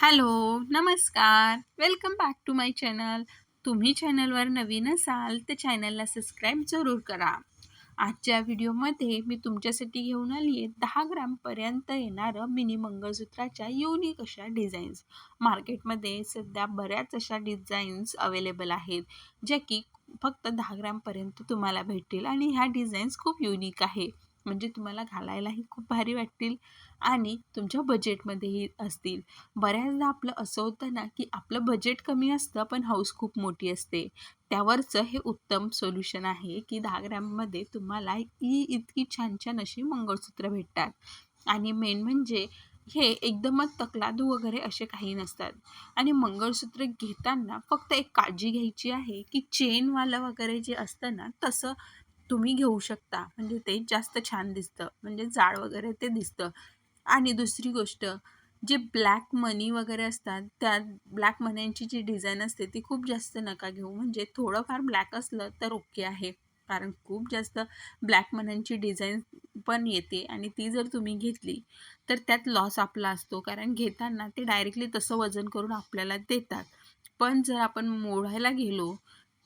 Hello नमस्कार. Welcome back to my channel. तुम्ही चॅनलवर नवीन असाल तर चॅनलला सबस्क्राईब जरूर करा. आजच्या व्हिडिओमध्ये मी तुमच्यासाठी घेऊन आली आहे दहा ग्रामपर्यंत येणारं मिनी मंगळसूत्राच्या युनिक अशा डिझाईन्स मार्केटमध्ये सध्या बऱ्याच अशा डिझाईन्स अवेलेबल आहेत ज्या की फक्त दहा ग्रामपर्यंत तुम्हाला भेटतील आणि ह्या डिझाईन्स खूप युनिक आहे. म्हणजे तुम्हाला घालायलाही खूप भारी वाटतील आणि तुमच्या बजेटमध्येही असतील. बऱ्याचदा आपलं असं होतं ना की आपलं बजेट कमी असतं पण हाऊस खूप मोठी असते. त्यावरचं हे उत्तम सोल्युशन आहे की दहा ग्रॅममध्ये तुम्हाला ई इतकी छान छान अशी मंगळसूत्र भेटतात. आणि मेन म्हणजे हे एकदमच तकलादू वगैरे असे काही नसतात. आणि मंगळसूत्र घेताना फक्त एक काळजी घ्यायची आहे की चेनवालं वगैरे जे असतं ना तसं तुम्ही घेऊ शकता. म्हणजे ते जास्त छान दिसतं. म्हणजे जाड वगैरे ते दिसतं. आणि दुसरी गोष्ट जे ब्लॅक मनी वगैरे असतात त्या ब्लॅक मन्यांची जी डिझाईन असते ती खूप जास्त नका घेऊ. म्हणजे थोडंफार ब्लॅक असलं तर ओके आहे. कारण खूप जास्त ब्लॅक मन्यांची डिझाईन पण येते. आणि ती जर तुम्ही घेतली तर त्यात लॉस आपला असतो. कारण घेताना ते डायरेक्टली तसं वजन करून आपल्याला देतात. पण जर आपण मोडायला गेलो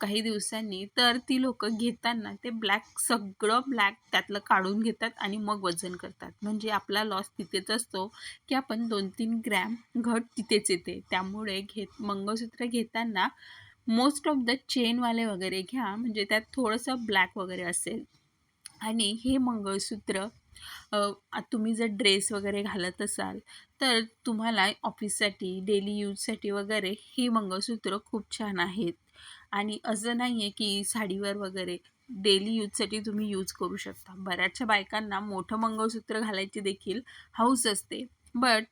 काही दिवसांनी तर ती लोक घेताना ते ब्लॅक सगळं ब्लॅक त्यातलं काढून घेतात आणि मग वजन करतात. म्हणजे आपला लॉस तिथेच असतो की आपण दोन तीन ग्रॅम घट तिथेच येते. त्यामुळे घेत मंगळसूत्र घेताना मोस्ट ऑफ द चेनवाले वगैरे घ्या. म्हणजे त्यात थोडंसं ब्लॅक वगैरे असेल. आणि हे मंगळसूत्र तुम्ही जर ड्रेस वगैरे घालत असाल तर तुम्हाला ऑफिससाठी डेली यूजसाठी वगैरे हे मंगळसूत्र खूप छान आहेत. आणि असं नाही आहे की साडीवर वगैरे डेली यूजसाठी तुम्ही यूज करू शकता. बऱ्याचशा बायकांना मोठं मंगळसूत्र घालायची देखील हौस असते. बट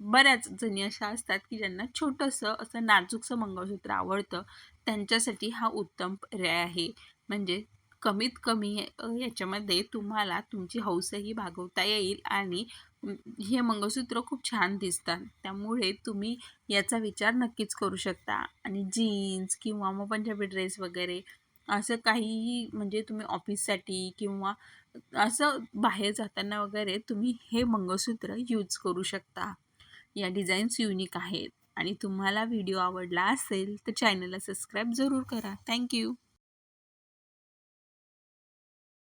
बऱ्याच जणी अशा असतात की ज्यांना छोटंसं असं नाजूकसं मंगळसूत्र आवडतं त्यांच्यासाठी हा उत्तम पर्याय आहे. म्हणजे कमीत कमी याच्यामध्ये तुम्हाला तुमची हौसही भागवता येईल आणि हे मंगळसूत्र खूप छान दिसतात. त्यामुळे तुम्ही याचा विचार नक्कीच करू शकता. आणि जीन्स किंवा मग पंजाबी ड्रेस वगैरे असं काहीही म्हणजे तुम्ही ऑफिससाठी किंवा असं बाहेर जाताना वगैरे तुम्ही हे मंगळसूत्र यूज करू शकता. या डिझाईन्स युनिक आहेत. आणि तुम्हाला व्हिडिओ आवडला असेल तर चॅनलला सबस्क्राईब जरूर करा. थँक्यू.